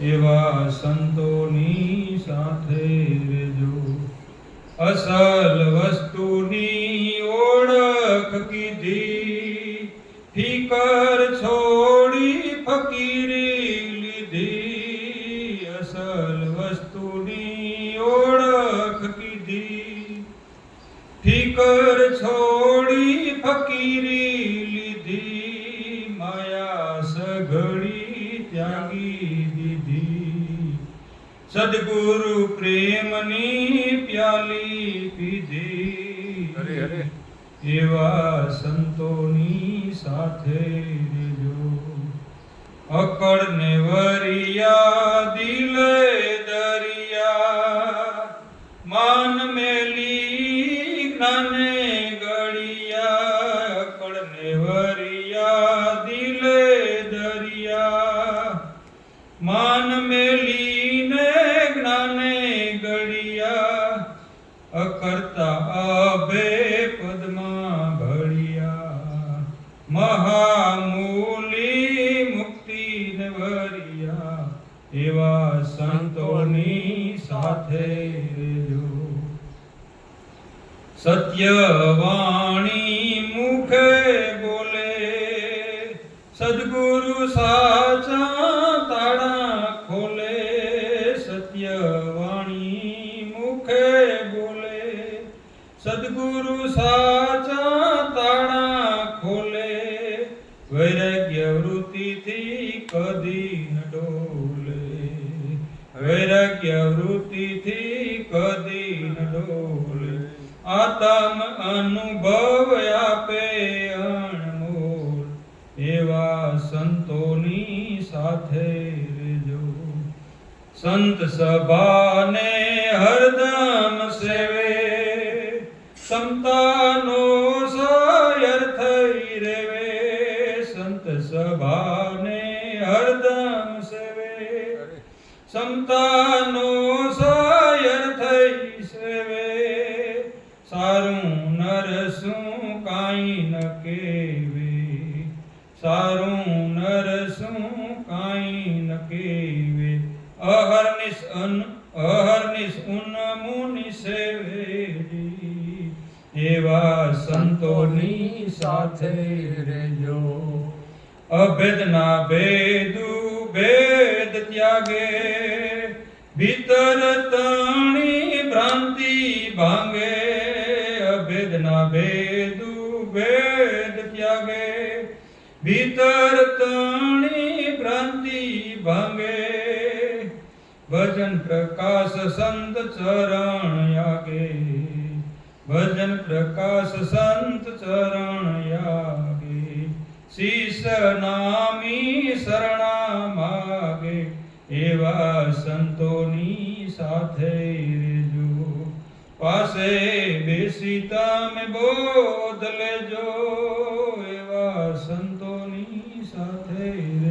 એવા સંતોની સાથે રેજો અસલ વસ્તુની ઓળખ કીધી, ફિકર છોડી ફકીરી લીધી. અસલ વસ્તુની ઓળખ કીધી, ફિકર છોડી ફકીરી લીધી. માયા સઘળી ત્યાગી સદગુરુ પ્રેમની પ્યાલી પીધી. એવા સંતોની સાથે રેજો અકળ ને વરિયા દિલે દરિયા. માન મેલી જ્ઞાને ગળિયા. અકળ ને વરિયા દિલે દરિયા. માન મેલીને અકર્તા અભે પદમાં ભળિયા. મહામૂલી મુક્તિ વરિયા એવા સંતોની સાથે રેજો. સત્યવાણી મુખે બોલે, સદગુરુ સાચા તાળા ખોલે, સત્યવાણી મુખે સદગુરુ સાચા તાણા ખોલે, વૈરાગ્ય વૃત્તિથી કદી ન ડોલે વૈરાગ્ય વૃત્તિથી કદી ન ડોલે આતમ અનુભવ આપે અણમોલ. એવા સંતોની સાથે રેજો. સંત સભાને હરદમ સેવે. સમતાનો સર્થ રેવે. સંત સભાને હરદમ સેવે. સંતાનો સર્થ સેવે. સારું નરસું કાંઈ ન કેવે. સારું નરસું કાંઈ ન કેવે. અહર્નિશ અન અહર્નિશ ઉન મુનિ સેવેરી એવા સંતોની સાથે રેજો અભેદના ભેદુ ભેદ ત્યાગે. ભીતર તણી ભ્રાંતિ ભાંગે. અભેદના ભેદુ ભેદ ત્યાગે. ભીતર તણી ભ્રાંતિ ભાંગે. ભજન પ્રકાશ સંત ચરણ યાગે. ભજન પ્રકાશ સંત ચરણ યાગે શીશ નામી શરણા માગે એવા સંતોની સાથે રેજો. પાસે બેસી તમે બોધ લેજો. એવા સંતોની સાથે